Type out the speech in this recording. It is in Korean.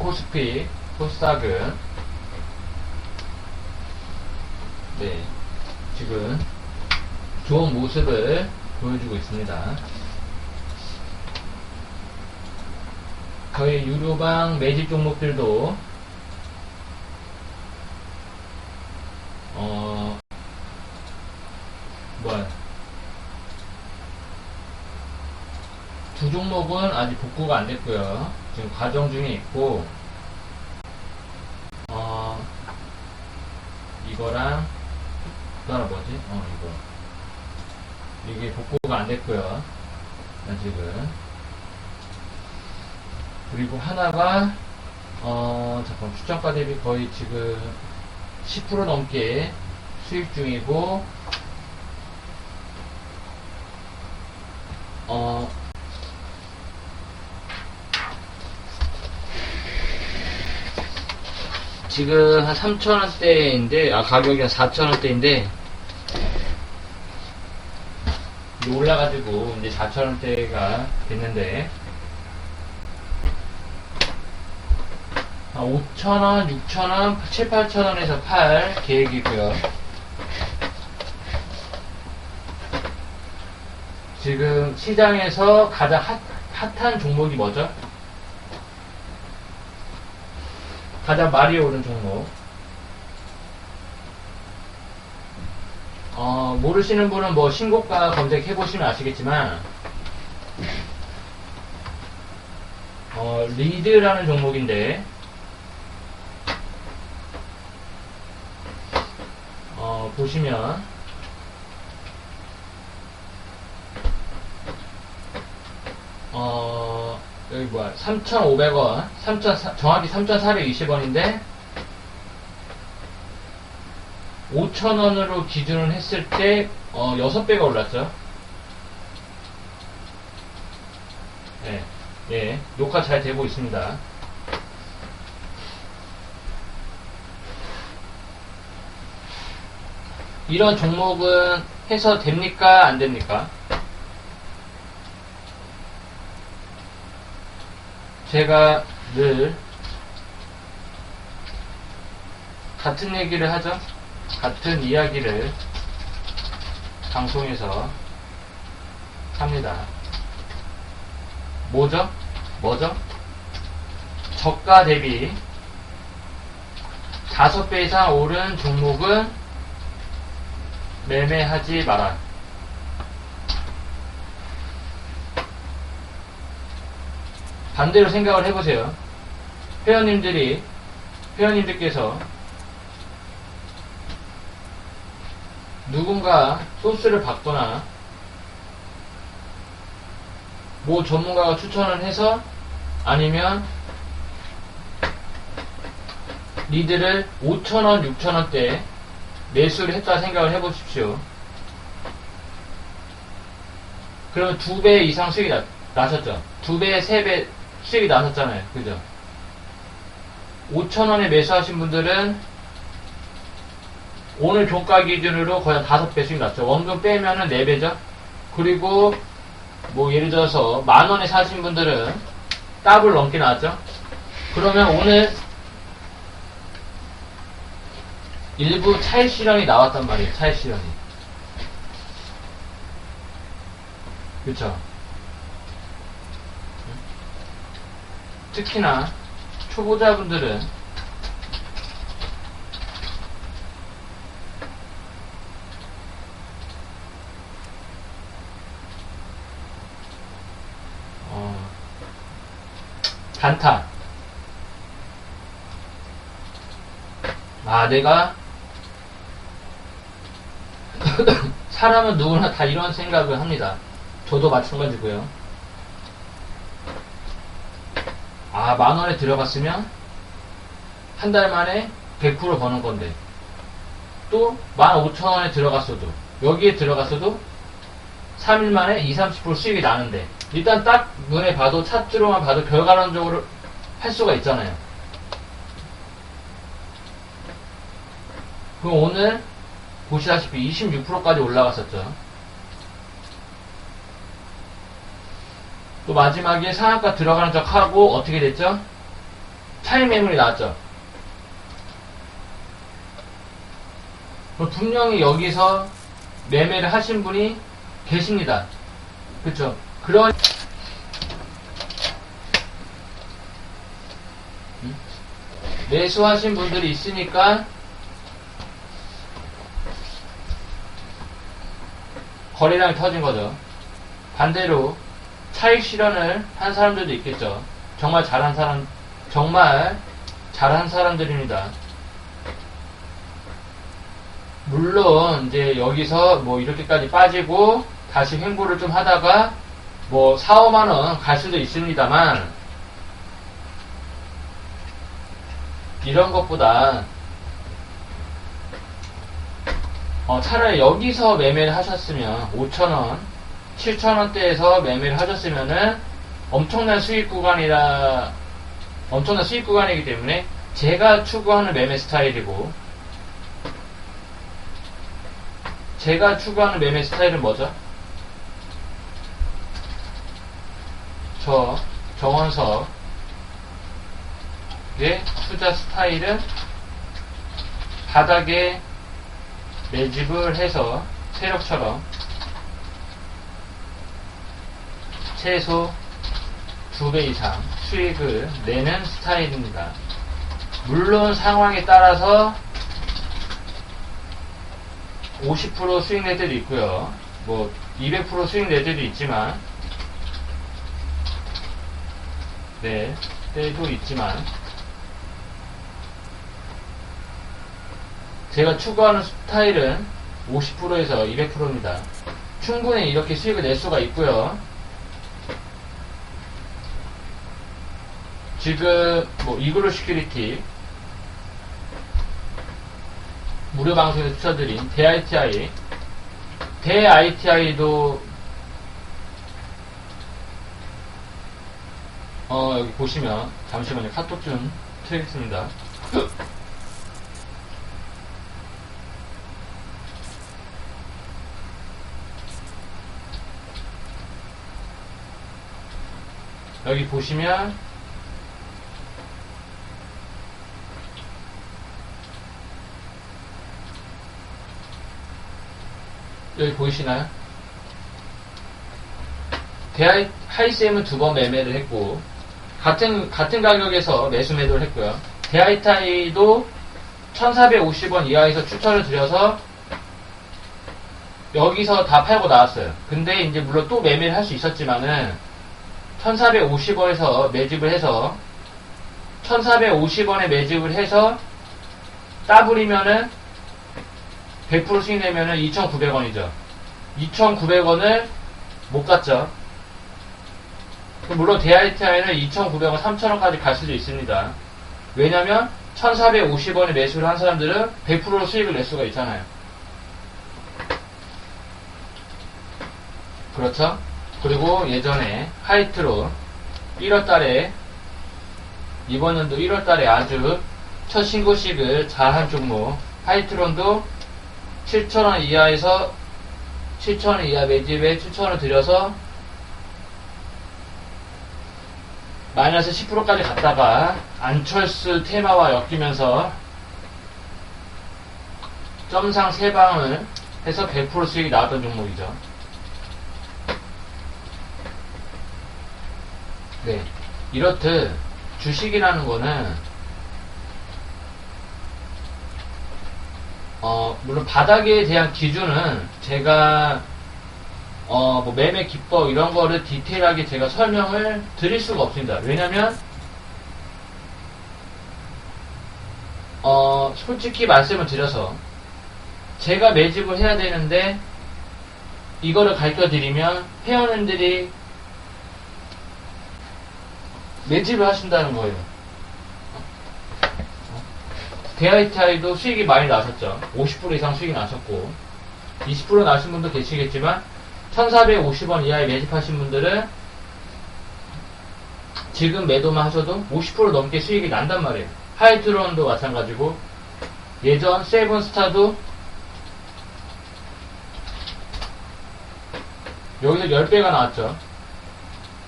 코스피, 코스닥은 네, 지금 좋은 모습을 보여주고 있습니다. 거의 유료방 매집 종목들도 어 뭐야 두 종목은 아직 복구가 안 됐고요. 지금 과정 중에 있고 어 이거랑 또 하나 뭐지? 어 이거 이게 복구가 안 됐고요. 아직은 그리고 하나가 어 잠깐 추천가 대비 거의 지금 10% 넘게 수익 중이고 어 지금 한 3,000원대인데, 아, 가격이 한 4,000원대인데, 올라가지고, 이제 4,000원대가 됐는데, 한 5,000원, 6,000원, 7, 8,000원에서 팔 계획이고요. 지금 시장에서 가장 핫, 핫한 종목이 뭐죠? 가장 말이 오른 종목. 어, 모르시는 분은 뭐 신고가 검색해 보시면 아시겠지만, 어, 리드라는 종목인데, 어, 보시면, 어, 여기 뭐야, 3,500원, 3 정확히 3,420원인데, 5,000원으로 기준을 했을 때, 어, 6배가 올랐죠. 예, 예, 녹화 잘 되고 있습니다. 이런 종목은 해서 됩니까? 안 됩니까? 제가 늘 같은 얘기를 하죠. 같은 이야기를 방송에서 합니다. 뭐죠? 뭐죠? 저가 대비 5배 이상 오른 종목은 매매하지 마라. 반대로 생각을 해보세요. 회원님들이, 회원님들께서 누군가 소스를 받거나 뭐 전문가가 추천을 해서 아니면 리드를 5천원, 6천원대 매수를 했다 생각을 해보십시오. 그러면 두 배 이상 수익이 나, 나셨죠? 두 배, 세 배 수익이 나셨잖아요. 그죠? 5천원에 매수하신 분들은 오늘 종가 기준으로 거의 한 5배 수익 났죠. 원금 빼면은 4배죠. 그리고 뭐 예를 들어서 만 원에 사신 분들은 더블 넘게 나왔죠. 그러면 오늘 일부 차익 실현이 나왔단 말이에요. 차익 실현이. 그쵸? 특히나 초보자분들은 어, 단타. 아, 내가 사람은 누구나 다 이런 생각을 합니다. 저도 마찬가지고요. 아, 만 원에 들어갔으면 한 달 만에 100% 버는 건데 또 15,000원에 들어갔어도 여기에 들어갔어도 3일 만에 20, 30% 수익이 나는데 일단 딱 눈에 봐도 차트로만 봐도 결과론적으로 할 수가 있잖아요. 그럼 오늘 보시다시피 26%까지 올라갔었죠. 또 마지막에 상한가 들어가는 척 하고 어떻게 됐죠? 스타일 매물이 나왔죠. 분명히 여기서 매매를 하신 분이 계십니다. 그쵸? 그런, 음? 매수하신 분들이 있으니까 거래량이 터진 거죠. 반대로 차익 실현을 한 사람들도 있겠죠. 정말 잘한 사람, 정말 잘한 사람들입니다. 물론 이제 여기서 뭐 이렇게까지 빠지고 다시 횡보를 좀 하다가 뭐 4, 5만 원 갈 수도 있습니다만 이런 것보다 어, 차라리 여기서 매매를 하셨으면 5천원, 7천원대에서 매매를 하셨으면은 엄청난 수익 구간이라 엄청난 수익 구간이기 때문에 제가 추구하는 매매 스타일이고 제가 추구하는 매매 스타일은 뭐죠? 저 정원석의 투자 스타일은 바닥에 매집을 해서 세력처럼 최소 2배 이상 수익을 내는 스타일입니다. 물론 상황에 따라서 50% 수익 낼 때도 있고요. 뭐 200% 수익 낼 때도 있지만 네, 때도 있지만 제가 추구하는 스타일은 50%에서 200%입니다. 충분히 이렇게 수익을 낼 수가 있고요. 지금 뭐 이그로 시큐리티 무료 방송에서 추천드린 대ITI 대ITI도 어 여기 보시면 잠시만요 카톡 좀 틀겠습니다. 여기 보시면 여기 보이시나요? 대하이, 하이쌤은 두 번 매매를 했고, 같은, 같은 가격에서 매수 매도를 했고요. 대하이타이도 1450원 이하에서 추천을 드려서, 여기서 다 팔고 나왔어요. 근데 이제 물론 또 매매를 할 수 있었지만은, 1450원에서 매집을 해서, 1450원에 매집을 해서, 따블이면은, 100% 수익 내면은 2,900원이죠. 2,900원을 못 갔죠. 물론 DITI는 2,900원, 3,000원까지 갈 수도 있습니다. 왜냐면 1,450원에 매수를 한 사람들은 100% 수익을 낼 수가 있잖아요. 그렇죠? 그리고 예전에 하이트로 1월 달에 이번 연도 1월 달에 아주 첫 신고식을 잘한 종목 하이트론도 7,000원 이하에서 7,000원 이하 매집에 추천을 드려서 마이너스 10%까지 갔다가 안철수 테마와 엮이면서 점상 3방을 해서 100% 수익이 나왔던 종목이죠. 네. 이렇듯 주식이라는 거는 어, 물론 바닥에 대한 기준은 제가 어, 뭐 매매 기법 이런 거를 디테일하게 제가 설명을 드릴 수가 없습니다. 왜냐면 어, 솔직히 말씀을 드려서 제가 매집을 해야 되는데 이거를 가르쳐 드리면 회원님들이 매집을 하신다는 거예요. DITI도 수익이 많이 나셨죠. 50% 이상 수익이 나셨고 20% 나신 분도 계시겠지만 1450원 이하에 매집하신 분들은 지금 매도만 하셔도 50% 넘게 수익이 난단 말이에요. 하이트론도 마찬가지고 예전 세븐스타도 여기서 10배가 나왔죠.